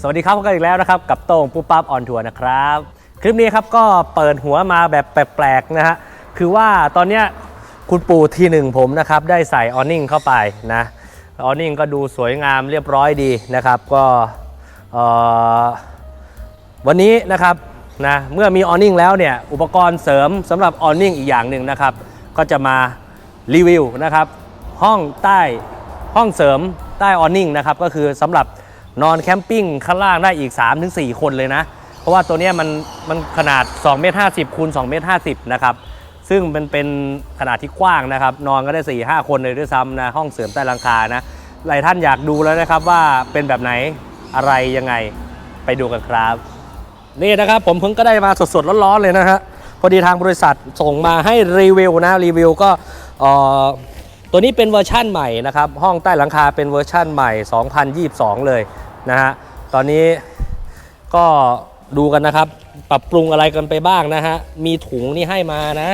สวัสดีครับพบกันอีกแล้วนะครับ กับโต้งปุ๊บปั๊บออนทัวร์นะครับ คลิปนี้ครับก็เปิดหัวมาแบบแปลกๆนะฮะคือว่าตอนเนี้ยคุณปู่ทีหนึ่งผมนะครับได้ใส่ออนิ่งเข้าไปนะออนิ่งก็ดูสวยงามเรียบร้อยดีนะครับก็วันนี้นะครับนะเมื่อมีออนิ่งแล้วเนี่ยอุปกรณ์เสริมสำหรับออนิ่งอีกอย่างหนึ่งนะครับ ก็จะมารีวิวนะครับห้องใต้ห้องเสริมใต้ออนิ่งนะครับก็คือสำหรับ นอนแคมปิ้งข้างล่างได้อีก 3-4 คนเลยนะ เพราะว่าตัวนี้มันมันขนาด2เมตร50คูณ2เมตร50นะครับซึ่งมันเป็นขนาดที่กว้างนะครับ นอนก็ได้ 4 5 คนเลยด้วยซ้ำนะห้องเสริมใต้หลังคานะหลายท่านอยากดูแล้วนะครับว่าเป็นแบบไหนอะไรยังไงไปดูกันครับ นี่นะครับผมเพิ่งก็ได้มาสดๆร้อนๆเลยนะฮะพอดีทางบริษัทส่งมาให้รีวิวนะรีวิวก็เอ่อตัวนี้เป็นเวอร์ชั่นใหม่นะครับห้องใต้หลังคาเป็นเวอร์ชั่นใหม่ 2022 เลย นะฮะตอนนี้ก็ดูกันนะครับ ปรับปรุงอะไรกันไปบ้างนะฮะ มีถุงนี่ให้มานะ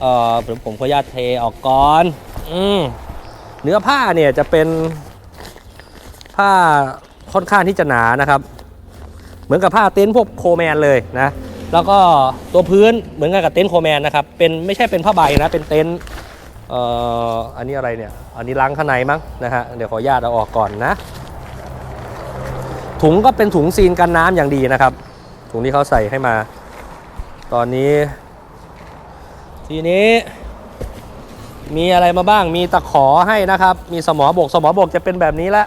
เออผมผมขออนุญาตเทออกก่อนอืมเนื้อผ้าเนี่ยจะเป็นผ้าค่อนข้างที่จะหนานะครับ เหมือนกับผ้าเต็นท์พวกโคแมนเลยนะ แล้วก็ตัวพื้นเหมือนกันกับเต็นท์โคแมนนะครับเป็นไม่ใช่เป็นผ้าใบนะเป็นเต็นท์เอ่ออันนี้อะไรเนี่ย อันนี้ล้างข้างในมั้งนะฮะเดี๋ยวขออนุญาตเอาออกก่อนนะ ถุงก็เป็นถุงซีนกันน้ำอย่างดีนะครับ ถุงที่เขาใส่ให้มา ตอนนี้ ทีนี้ มีอะไรมาบ้างมีตะขอให้นะครับ มีสมอบกสมอบกจะเป็นแบบนี้ละ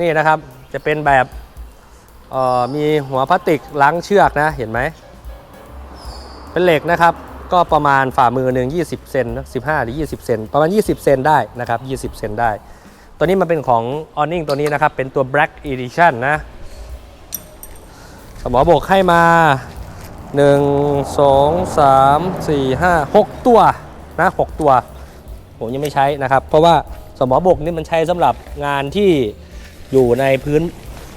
นี่นะครับจะเป็นแบบออมีหัวพลาสติกล้างเชือกนะเห็นไหม เป็นเหล็กนะครับ ก็ประมาณฝ่ามือหนึ่ง20 เซน15 หรือ 20 เซนประมาณ 20 เซนได้นะครับ 20 เซนได้ ตัวนี้มันเป็นของ o n นิ่งตัวนี้นะครับ เป็นตัว Black Edition นะสมอบกให้มา 1 2 3 4 5 6 ตัวนะ6ตัว ผมยังไม่ใช้นะครับ เพราะว่าสมอบกนี่มันใช้สำหรับงานที่อยู่ในพื้น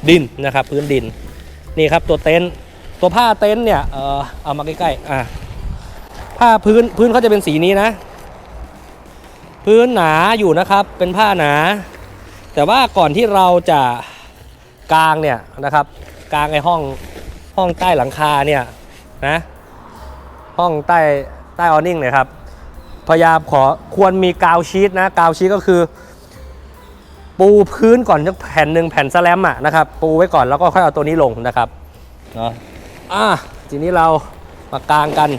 ดินนะครับ พื้นดินนี่ครับตัวเต็นท์ตัวผ้าเต็นท์เนี่ยเออเอามาใกล้ๆอะผ้าพื้นพื้นเขาจะเป็นสีนี้นะ พื้นหนาอยู่นะครับเป็นผ้าหนา แต่ว่าก่อนที่เราจะกางเนี่ยนะครับกางไอ้ห้องห้องใต้หลังคาเนี่ยนะห้องใต้ใต้ออนิ่งเนี่ยครับพยายามขอควรมีกาวชีตนะกาวชีตก็คือ ปูพื้นก่อนสักแผ่นหนึ่งแผ่นสแลมอะนะครับปูไว้ก่อนแล้วก็ค่อยเอาตัวนี้ลงนะครับเนาะอะทีนี้เรามากางกัน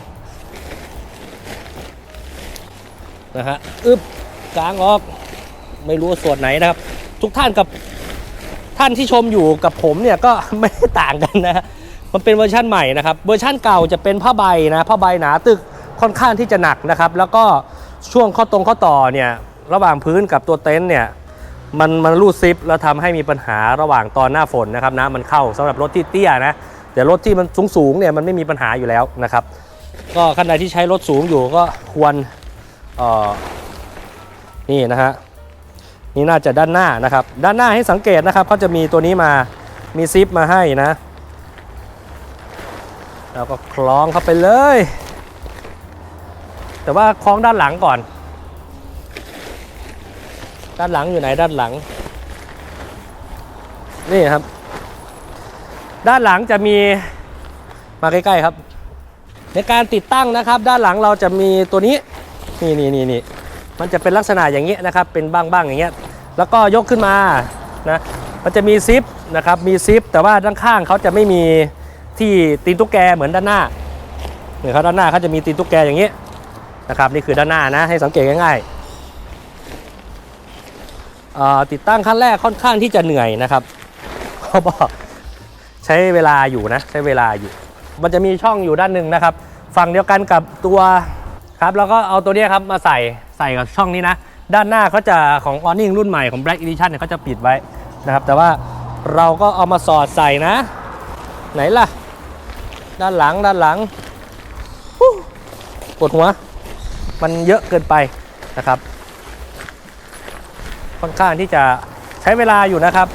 นะฮะอึบกลางออกไม่รู้ส่วนไหนนะครับ ทุกท่านกับท่านที่ชมอยู่กับผมเนี่ยก็ไม่ต่างกันนะมันเป็นเวอร์ชั่นใหม่นะครับเวอร์ชั่นเก่าจะเป็นผ้าใบนะผ้าใบหนาตึกค่อนข้างที่จะหนักนะครับ แล้วก็ช่วงข้อตรงข้อต่อเนี่ยระหว่างพื้นกับตัวเต็นท์เนี่ยมันมันรูดซิปแล้วทำให้มีปัญหาระหว่างตอนหน้าฝนนะครับน้ำมันเข้าสำหรับรถที่เตี้ยนะแต่รถที่มันสูงสูงเนี่ยมันไม่มีปัญหาอยู่แล้วนะครับ ก็ขั้นใดที่ใช้รถสูงอยู่ก็ควร นี่นะฮะนี่น่าจะด้านหน้านะครับ ด้านหน้าให้สังเกตนะครับเขาจะมีตัวนี้มามีซิปมาให้นะแล้วก็คล้องเข้าไปเลย แต่ว่าคล้องด้านหลังก่อน ด้านหลังอยู่ไหนด้านหลัง นี่ครับ ด้านหลังจะมีมาใกล้ๆครับ ในการติดตั้งนะครับ ด้านหลังเราจะมีตัวนี้ นี่นี่นี่นี่มันจะเป็นลักษณะอย่างเงี้ยนะครับ เป็นบ้างๆอย่างเงี้ย แล้วก็ยกขึ้นมานะ มันจะมีซิปนะครับ มีซิป แต่ว่าด้านข้างเขาจะไม่มีที่ตีนตุ๊กแกเหมือนด้านหน้าเนี่ยเขาด้านหน้าเขาจะมีตีนตุ๊กแกอย่างเงี้ยนะครับ นี่คือด้านหน้านะ ให้สังเกตง่ายๆอ่อติดตั้งขั้นแรกค่อนข้างที่จะเหนื่อยนะครับเขาบอกใช้เวลาอยู่นะ ใช้เวลาอยู่ มันจะมีช่องอยู่ด้านหนึ่งนะครับ ฝั่งเดียวกันกับตัว ครับแล้วก็เอาตัวเนี้ยครับมาใส่ใส่กับช่องนี้นะ ด้านหน้าเขาจะของ o n นิ่งรุ่นใหม่ของ Black Edition เนี่ยเขาจะปิดไว้นะครับแต่ว่าเราก็เอามาสอดใส่นะ ไหนล่ะ ด้านหลังด้านหลังปวดหัว มันเยอะเกินไปนะครับ ค่อนข้างที่จะใช้เวลาอยู่นะครับ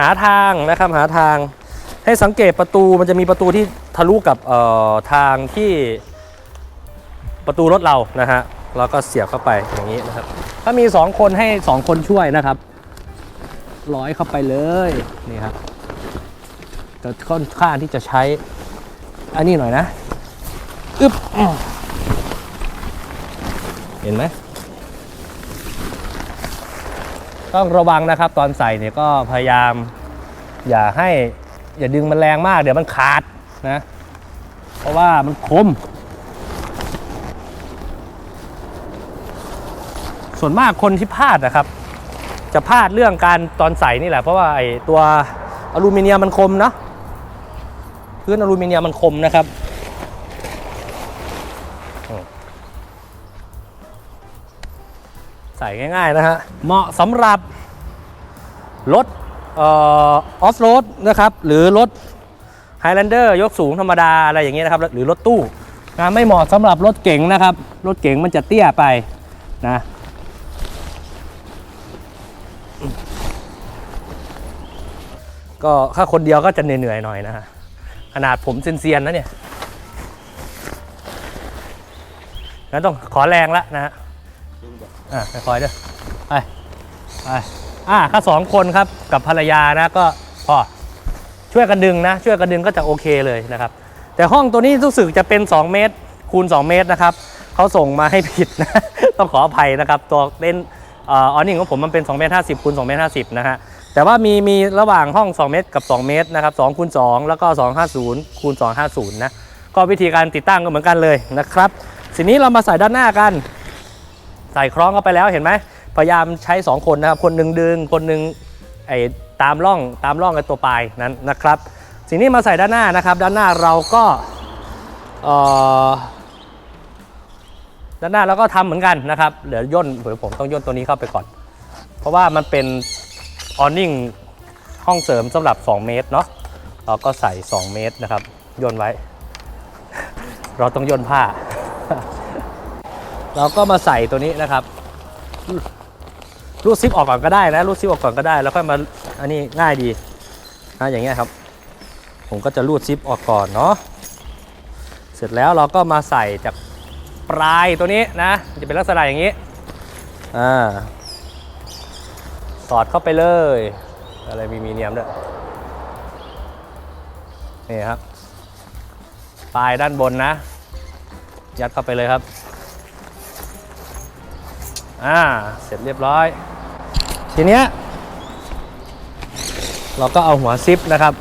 หาทางนะครับหาทางให้สังเกตประตูมันจะมีประตูที่ทะลุกับเอ่อทางที่ ประตูรถเรานะฮะแล้วก็เสียบเข้าไปอย่างนี้นะครับ ถ้ามี 2 คนให้ 2 คนช่วยนะครับร้อยเข้าไปเลยนี่ครับแต่ค่อนข้างที่จะใช้อันนี้หน่อยนะอึบอเห็นไหมต้องระวังนะครับตอนใส่เนี่ยก็พยายาม อย่าให้อย่าดึงมันแรงมากเดี๋ยวมันขาดนะ เพราะว่ามันคม ส่วนมากคนที่พลาดนะครับ จะพลาดเรื่องการตอนใส่นี่แหละ เพราะว่าไอ้ตัวอลูมิเนียมมันคมเนาะพื้นอลูมิเนียมมันคมนะครับใส่ง่ายๆนะฮะเหมาะสำหรับรถออฟโรดนะครับ หรือรถ Highlander ยกสูงธรรมดาอะไรอย่างเงี้ยนะครับ หรือรถตู้นะไม่เหมาะสำหรับรถเก๋งนะครับ รถเก๋งมันจะเตี้ยไปนะ ก็ถ้าคนเดียวก็จะเหนื่อยๆหน่อยนะฮะขนาดผมเซียนๆนะเนี่ยงั้นต้องขอแรงแล้วนะฮะอะคอยเด้อไปไปอะถ้าสองคนครับกับภรรยานะก็พอช่วยกันดึงนะ ช่วยกันดึงก็จะโอเคเลยนะครับ แต่ห้องตัวนี้รู้สึกจะเป็น 2 เมตร คูณ 2 เมตรนะครับเขาส่งมาให้ผิดนะ ต้องขออภัยนะครับ ตัวเล่นเออนิ่งของผมมันเป็น2เมตร50คูณ2เมตร50นะฮะ แต่ว่ามีมีระหว่างห้อง 2 เมตรกับ 2 เมตรนะครับ2คูณ2แล้วก็ 250คูณ250 นะ ก็วิธีการติดตั้งก็เหมือนกันเลยนะครับทีนี้เรามาใส่ด้านหน้ากัน ใส่คล้องเข้าไปแล้วเห็นไหมพยายามใช้ 2 คนนะครับ คนหนึ่งดึง คนหนึ่งไอ้ตามร่องตามร่องไอ้ตัวปลายนั้นนะครับสิ่งนี้มาใส่ด้านหน้านะครับ ด้านหน้าเราก็เออด้านหน้าเราก็ทำเหมือนกันนะครับเดี๋ยวย่นเดี๋ยวผมต้องย่นตัวนี้เข้าไปก่อน เพราะว่ามันเป็น ออนิ่งห้องเสริมสำหรับ 2 เมตรเนาะเราก็ใส่ 2 เมตรนะครับย่นไว้ เราต้องย่นผ้า เราก็มาใส่ตัวนี้นะครับรูดซิปออกก่อนก็ได้นะรูดซิปออกก่อนก็ได้ แล้วค่อยมาอันนี้ง่ายดีนะอย่างเงี้ยครับ ผมก็จะรูดซิปออกก่อนเนาะเสร็จแล้วเราก็มาใส่จากปลายตัวนี้นะ จะเป็นลักษณะอย่างนี้อ่า อดเข้าไปเลย อะไรมีมีเนียมด้วยนี่ครับ ปลายด้านบนนะ ยัดเข้าไปเลยครับ อ่า เสร็จเรียบร้อย ทีเนี้ย เราก็เอาหัวซิปนะครับ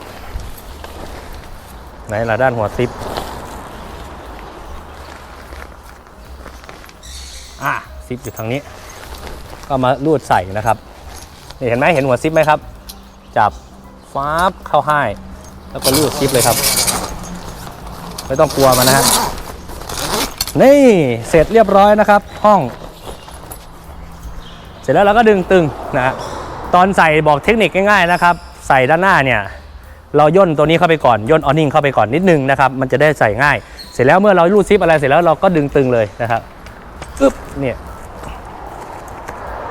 ไหนล่ะด้านหัวซิป อ่าซิปอยู่ทางนี้ ก็มาลูดใส่นะครับ นี่เห็นไหมเห็นหัวซิปไหมครับ จับฟ้าบเข้าให้แล้วก็ลูดซิปเลยครับ ไม่ต้องกลัวมันนะฮะนี่เสร็จเรียบร้อยนะครับห้อง เสร็จแล้วเราก็ดึงตึงนะฮะตอนใส่บอกเทคนิคง่ายๆนะครับ ใส่ด้านหน้าเนี่ยเราย่นตัวนี้เข้าไปก่อนย่นออนิ่งเข้าไปก่อนนิดนึงนะครับมันจะได้ใส่ง่าย เสร็จแล้วเมื่อเราลูดซิปอะไรเสร็จแล้วเราก็ดึงตึงเลยนะครับอึ๊บเนี่ย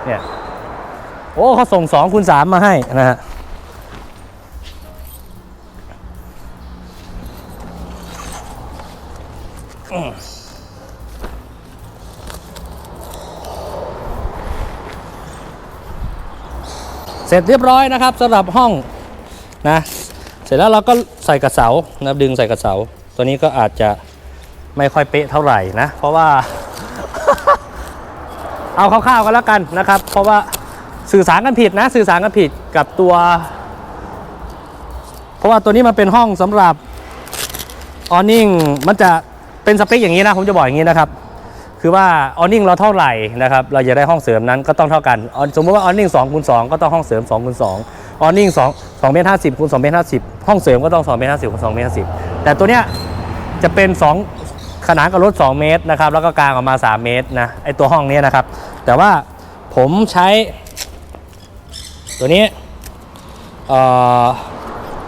เนี่ย โอ้เขาส่ง2คูณ3มาให้นะฮะเสร็จเรียบร้อยนะครับสำหรับห้องนะเสร็จแล้วเราก็ใส่กระเสานะดึงใส่กระเสา ตัวนี้ก็อาจจะไม่ค่อยเป๊ะเท่าไหร่นะ เพราะว่า เอาคร่าวๆกันแล้วกันนะครับ เพราะว่า สื่อสารกันผิดนะ สื่อสารกันผิดกับตัว เพราะว่าตัวนี้มันเป็นห้องสำหรับออนิ่งมันจะเป็นสเปคอย่างนี้นะ ผมจะบอกอย่างนี้นะครับ คือว่าออนิ่งเราเท่าไหร่นะครับ เราจะได้ห้องเสริมนั้นก็ต้องเท่ากัน สมมติว่าออนิ่ง2คูณ2ก็ต้องห้องเสริม2คูณ2ออนิ่ง2 2เมตร50คูณ2เมตร50ห้องเสริมก็ต้อง2เมตร50คูณ2เมตร50แต่ตัวเนี้ยจะเป็น2ขนานกับรถ2เมตรนะครับ แล้วก็กลางออกมา 3 เมตรนะไอตัวห้องนี้นะครับ แต่ว่าผมใช้ ตัวนี้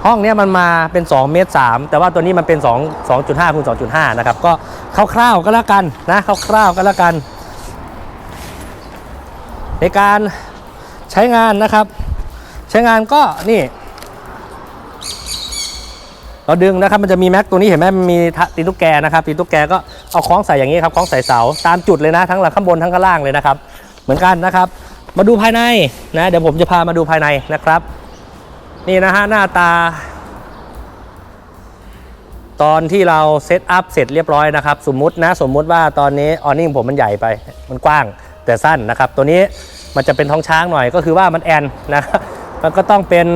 ห้องเนี้ยมันมาเป็น2เมตร3แต่ว่าตัวนี้มันเป็น 2 2.5คูณ2.5 นะครับ ก็คร่าวๆก็แล้วกันนะคร่าวๆก็แล้วกัน ในการใช้งานนะครับ ใช้งานก็นี่ เราดึงนะครับมันจะมีแม็กตัวนี้เห็นไหมมันมีตีนตุ๊กแกนะครับตีนตุ๊กแกก็เอาคล้องใส่อย่างนี้ครับคล้องใส่เสาตามจุดเลยนะ ทั้งหลังข้างบนทั้งข้างล่างเลยนะครับ เหมือนกันนะครับ มาดูภายในนะเดี๋ยวผมจะพามาดูภายในนะครับ นี่นะฮะหน้าตา ตอนที่เราเซตอัพเสร็จเรียบร้อยนะครับ สมมุตินะสมมุติว่าตอนนี้ออนิ่งผมมันใหญ่ไป มันกว้างแต่สั้นนะครับ ตัวนี้มันจะเป็นท้องช้างหน่อยก็คือว่ามันแอนนะครับมันก็ต้องเป็น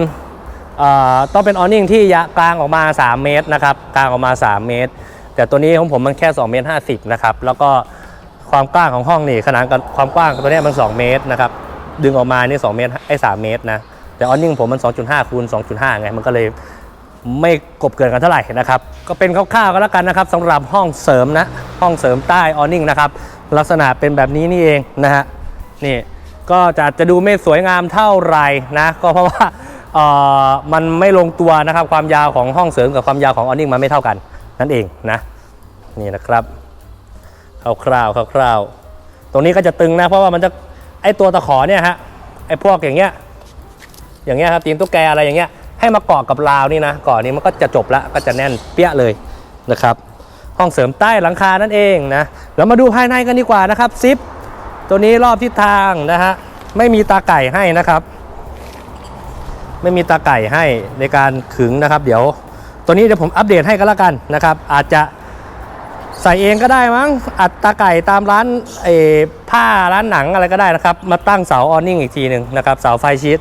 ต้องเป็นออนิ่งที่ยะกลางออกมา 3 เมตรนะครับกลางออกมา 3 เมตร แต่ตัวนี้ของผมมันแค่2เมตร50นะครับแล้วก็ความกว้างของห้องนี่ขนาดกับความกว้างตัวนี้มัน 2 เมตรนะครับ ดึงออกมาเนี่2เมตรไอ้3เมตรนะ แต่ออนิ่งผมมัน 2.5คูณ2.5 ไง มันก็เลยไม่กบเกินกันเท่าไหร่นะครับ ก็เป็นคร่าวๆก็แล้วกันนะครับสำหรับห้องเสริมนะ ห้องเสริมใต้ออนิ่งนะครับ ลักษณะเป็นแบบนี้นี่เองนะฮะ นี่ก็จะจะดูไม่สวยงามเท่าไหร่นะ ก็เพราะว่าเออมันไม่ลงตัวนะครับ ความยาวของห้องเสริมกับความยาวของออนิ่งมันไม่เท่ากัน นั่นเองนะ นี่นะครับคร่าวๆคร่าวๆตรงนี้ก็จะตึงนะ เพราะว่ามันจะ ไอตัวตะขอเนี่ยฮะไอพวกอย่างเงี้ยอย่างเงี้ยครับตีนตุ๊กแกอะไรอย่างเงี้ยให้มาเกาะกับราวนี่นะเกาะนี้มันก็จะจบละก็จะแน่นเปี้ยเลยนะครับ ห้องเสริมใต้หลังคานั่นเองนะแล้วมาดูภายในกันดีกว่านะครับซิปตัวนี้รอบทิศทางนะฮะไม่มีตาไก่ให้นะครับ ไม่มีตาไก่ให้ในการขึงนะครับ เดี๋ยวตัวนี้เดี๋ยวผมอัปเดตให้ก็แล้วกันนะครับ อาจจะ ใส่เองก็ได้มั้ง อัดตาไก่ตามร้านเอผ้าร้านหนังอะไรก็ได้นะครับ มาตั้งเสาออนิ่งอีกทีหนึ่งนะครับเสาไฟชีต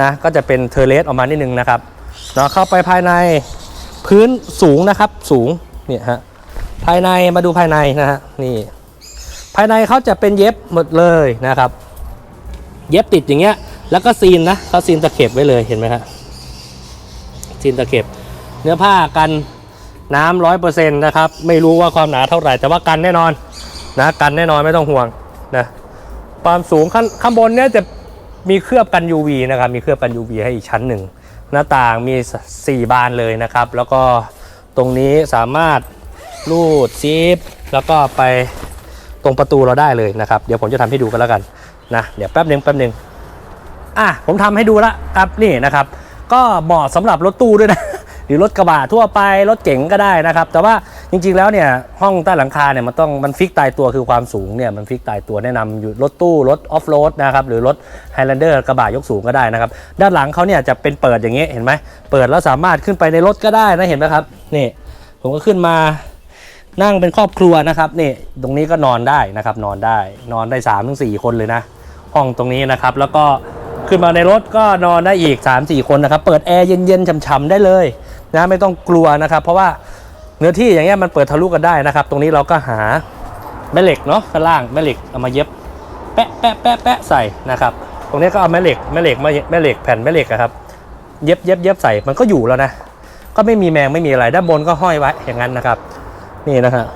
นะก็จะเป็นเทเลสออกมานิดนึงนะครับเนาะเข้าไปภายในพื้นสูงนะครับสูงเนี่ยฮะภายในมาดูภายในนะฮะนี่ภายในเขาจะเป็นเย็บหมดเลยนะครับ เย็บติดอย่างเงี้ยแล้วก็ซีนนะเขาซีนตะเข็บไว้เลยเห็นไหมฮะซีนตะเข็บ เนื้อผ้ากัน น้ำร้อยเปอร์เซ็นต์นะครับ ไม่รู้ว่าความหนาเท่าไหร่ แต่ว่ากันแน่นอนนะกันแน่นอนไม่ต้องห่วงนะความสูงข้างข้างบนเนี้ยจะมีเคลือบกัน UV นะครับ มีเคลือบกัน UV ให้อีกชั้นหนึ่ง หน้าต่างมี 4 บานเลยนะครับ แล้วก็ตรงนี้สามารถรูดซิปแล้วก็ไปตรงประตูเราได้เลยนะครับ เดี๋ยวผมจะทำให้ดูกันแล้วกันนะเดี๋ยวแป๊บหนึ่งแป๊บหนึ่งอะผมทำให้ดูละครับนี่นะครับ ก็เหมาะสำหรับรถตู้ด้วยนะ รือรถกระบะทั่วไปรถเก๋งก็ได้นะครับ แต่ว่าจริงๆแล้วเนี่ยห้องใต้หลังคาเนี่ยมันต้องมันฟิกตายตัวคือความสูงเนี่ยมันฟิกตายตัวแนะนำอยู่รถตู้รถออฟโรดนะครับหรือรถไฮแลนเดอร์กระบะยกสูงก็ได้นะครับ ด้านหลังเขาเนี่ยจะเป็นเปิดอย่างเงี้ยเห็นไหมเปิดแล้วสามารถขึ้นไปในรถก็ได้นะเห็นไหมครับนี่ผมก็ขึ้นมานั่งเป็นครอบครัวนะครับนี่ตรงนี้ก็นอนได้นะครับนอนได้นอนได้3ามถึงสคนเลยนะ ห้องตรงนี้นะครับแล้วก็ขึ้นมาในรถก็นอนได้อีก 3-4 คนนะครับ เปิดแอร์เย็นๆฉ่ำๆได้เลย นะไม่ต้องกลัวนะครับ เพราะว่าเนื้อที่อย่างเงี้ยมันเปิดทะลุกันได้นะครับ ตรงนี้เราก็หาแม่เหล็กเนาะข้างล่างแม่เหล็กเอามาเย็บแปะแปะแปะแปะใส่นะครับ ตรงนี้ก็เอาแม่เหล็กแม่เหล็กมาแม่เหล็กแผ่นแม่เหล็กอะครับ เย็บเย็บเย็บใส่มันก็อยู่แล้วนะ ก็ไม่มีแมงไม่มีอะไรด้านบนก็ห้อยไว้อย่างนั้นนะครับ นี่นะฮะ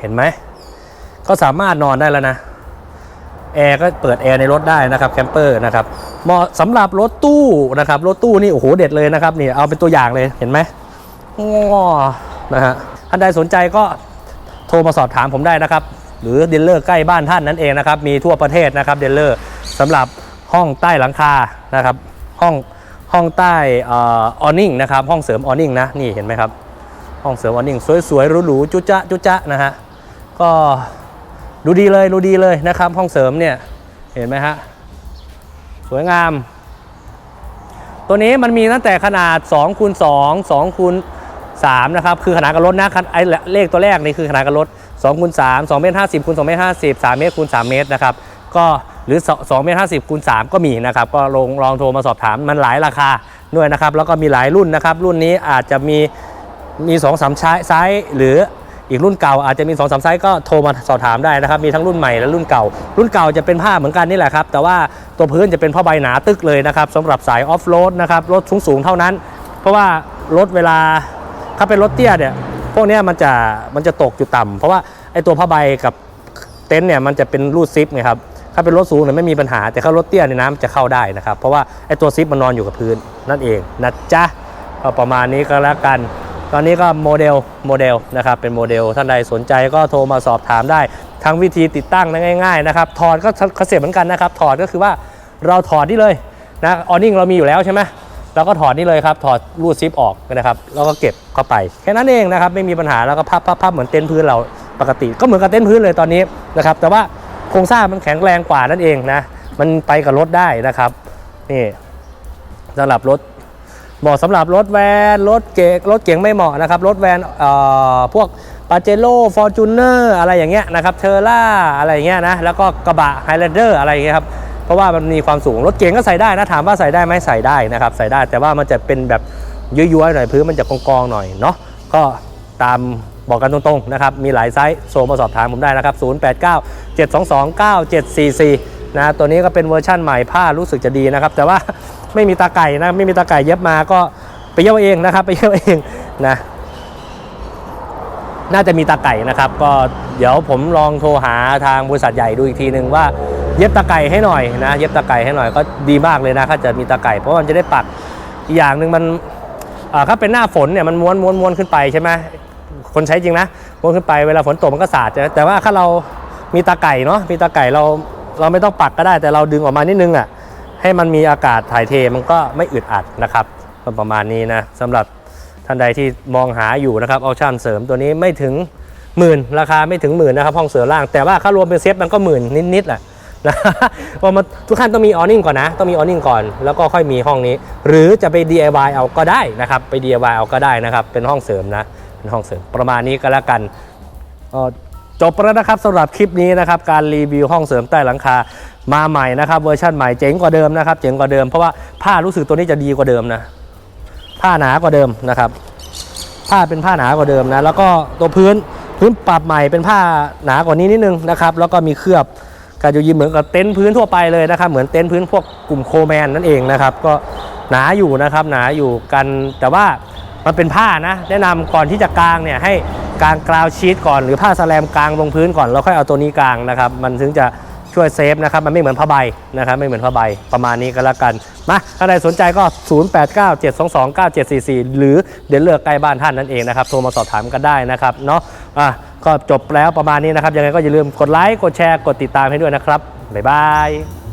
เห็นไหมก็สามารถนอนได้แล้วนะแอร์ก็เปิดแอร์ในรถได้นะครับแคมเปอร์นะครับ เหมาะสำหรับรถตู้นะครับ รถตู้นี่โอ้โหเด็ดเลยนะครับนี่เอาเป็นตัวอย่างเลยเห็นไหมง้อนะฮะท่านใดสนใจก็โทรมาสอบถามผมได้นะครับ หรือเดลเลอร์ใกล้บ้านท่านนั่นเองนะครับ มีทั่วประเทศนะครับเดลเลอร์สำหรับห้องใต้หลังคานะครับห้องห้องใต้ออนิ่งนะครับห้องเสริมออนิ่งนะนี่เห็นไหมครับ ห้องเสริมออนิ่งสวยๆหรูๆจุจ๊ะจุจ๊ะนะฮะก็ดูดีเลยดูดีเลยนะครับ ห้องเสริมเนี่ยเห็นไหมฮะ สวยงาม ตัวนี้มันมีตั้งแต่ขนาด2คูณ2 2คูณ3นะครับ คือขนาดกระรถนะไอ้เลขตัวแรกนี่คือขนาดกระรถ2คูณ3 2เมตร50คูณ2เมตร50 3เมตรคูณ3เมตรนะครับ ก็หรือ2เมตร50คูณ3ก็มีนะครับ ก็ลองลองโทรมาสอบถามมันหลายราคาด้วยนะครับ แล้วก็มีหลายรุ่นนะครับ รุ่นนี้อาจจะมีมี2อสามไซส์หรือ อีกรุ่นเก่าอาจจะมี2อสไซส์ก็โทรมาสอบถามได้นะครับ มีทั้งรุ่นใหม่และรุ่นเก่า รุ่นเก่าจะเป็นผ้าเหมือนกันนี่แหละครับ แต่ว่าตัวพื้นจะเป็นผ้าใบหนาตึกเลยนะครับสำหรับสายออฟโรดนะครับรถสูงสูงๆเท่านั้น เพราะว่ารถเวลาถ้าเป็นรถเตี้ยเนี่ยพวกนี้มันจะมันจะตกอยู่ต่ำเพราะว่าไอตัวผ้าใบกับเต็นท์เนี่ยมันจะเป็นรูดซิปไงครับถ้าเป็นรถสูงเนี่ยไม่มีปัญหาแต่ถ้ารถเตี้ยเนี่ยน้ำจะเข้าได้นะครับเพราะว่าไอตัวซิปมันนอนอยู่กับพื้นนั่นเองนะจ๊ะก็ประมาณนี้ก็แล้วกัน ตอนนี้ก็โมเดลโมเดลนะครับเป็นโมเดลท่านใดสนใจก็โทรมาสอบถามได้ ทั้งวิธีติดตั้งง่ายๆนะครับถอดก็คอนเซ็ปต์เหมือนกันนะครับถอดก็คือว่าเราถอดนี่เลยนะออนิ่งเรามีอยู่แล้วใช่ไหมเราก็ถอดนี่เลยครับถอดรูดซิปออกนะครับแล้วก็เก็บเข้าไป แค่นั้นเองนะครับไม่มีปัญหาแล้วก็พับพับพับเหมือนเต็นท์พื้นเราปกติ ก็เหมือนกับเต็นท์พื้นเลยตอนนี้นะครับแต่ว่าโครงสร้างมันแข็งแรงกว่านั่นเองนะมันไปกับรถได้นะครับนี่สำหรับรถ เหมาะสำหรับรถแวนรถเก๋งรถเก๋งไม่เหมาะนะครับ รถแวนเอ่อพวกปาเจโร่ฟอร์จูเนอร์อะไรอย่างเงี้ยนะครับเทอร่าอะไรอย่างเงี้ยนะแล้วก็กระบะไฮแลนเดอร์อะไรอย่างเงี้ยครับเพราะว่ามันมีความสูงรถเก๋งก็ใส่ได้นะถามว่าใส่ได้ไหมใส่ได้นะครับใส่ได้แต่ว่ามันจะเป็นแบบย้อยๆหน่อยพื้นมันจะกองๆหน่อยเนาะก็ตามบอกกันตรงๆนะครับมีหลายไซส์โทรมาสอบถามผมได้นะครับ 089 722 9744นะตัวนี้ก็เป็นเวอร์ชั่นใหม่ผ้ารู้สึกจะดีนะครับ แต่ว่า ไม่มีตาไก่นะไม่มีตาไก่เย็บมาก็ไปเย็บเองนะครับ ไปเย็บเองนะ น่าจะมีตาไก่นะครับ ก็เดี๋ยวผมลองโทรหาทางบริษัทใหญ่ดูอีกทีหนึ่งว่าเย็บตาไก่ให้หน่อยนะ เย็บตาไก่ให้หน่อยก็ดีมากเลยนะถ้าจะมีตาไก่เพราะมันจะได้ปักอีกอย่างหนึ่งมันถ้าเป็นหน้าฝนเนี่ยมันม้วนม้วนม้วนขึ้นไปใช่ไหมคนใช้จริงนะม้วนขึ้นไปเวลาฝนตกมันก็สาดแต่ว่าถ้าเรามีตาไก่เนาะมีตาไก่เราเราไม่ต้องปักก็ได้แต่เราดึงออกมานิดนึงอะ ให้มันมีอากาศถ่ายเทมันก็ไม่อึดอัดนะครับประมาณนี้นะสำหรับท่านใดที่มองหาอยู่นะครับออปชั่นเสริมตัวนี้ไม่ถึงหมื่นราคาไม่ถึงหมื่นนะครับห้องเสือล่างแต่ว่าค่ารวมเป็นเซฟมันก็หมื่นนิดๆแหละนะพรามันทุกท่านต้องมีออนิ่งก่อนนะ ต้องมีออนิ่งก่อน แล้วก็ค่อยมีห้องนี้ หรือจะไป DIY เอาก็ได้นะครับ ไป DIY เอาก็ได้นะครับ เป็นห้องเสริมนะ เป็นห้องเสริมประมาณนี้ก็แล้วกันก็ จบแล้วนะครับสำหรับคลิปนี้นะครับการรีวิวห้องเสริมใต้หลังคามาใหม่นะครับเวอร์ชันใหม่เจ๋งกว่าเดิมนะครับเจ๋งกว่าเดิมเพราะว่าผ้ารู้สึกตัวนี้จะดีกว่าเดิมนะผ้าหนากว่าเดิมนะครับ ผ้าเป็นผ้าหนากว่าเดิมนะแล้วก็ตัวพื้นพื้นปรับใหม่เป็นผ้าหนากว่านี้นิดนึงนะครับแล้วก็มีเคลือบการจะยิมเหมือนกับเต็นท์พื้นทั่วไปเลยนะครับ เหมือนเต็นท์พื้นพวกกลุ่มโคแมนนั่นเองนะครับ ก็หนาอยู่นะครับหนาอยู่กันแต่ว่ามันเป็นผ้านะ แนะนำก่อนที่จะกางเนี่ยให้ กางกราวชีตก่อนหรือผ้าสแลมกลางลงพื้นก่อนแล้วค่อยเอาตัวนี้กลางนะครับ มันถึงจะช่วยเซฟนะครับ มันไม่เหมือนผ้าใบนะครับไม่เหมือนผ้าใบประมาณนี้ก็แล้วกันมาถ้าใครสนใจก็ 0897229744 หรือเดี๋ยวเลือกใกล้บ้านท่านนั่นเองนะครับโทรมาสอบถามกันได้นะครับเนาะอะก็จบแล้วประมาณนี้นะครับยังไงก็อย่าลืมกดไลค์กดแชร์กดติดตามให้ด้วยนะครับบ๊ายบาย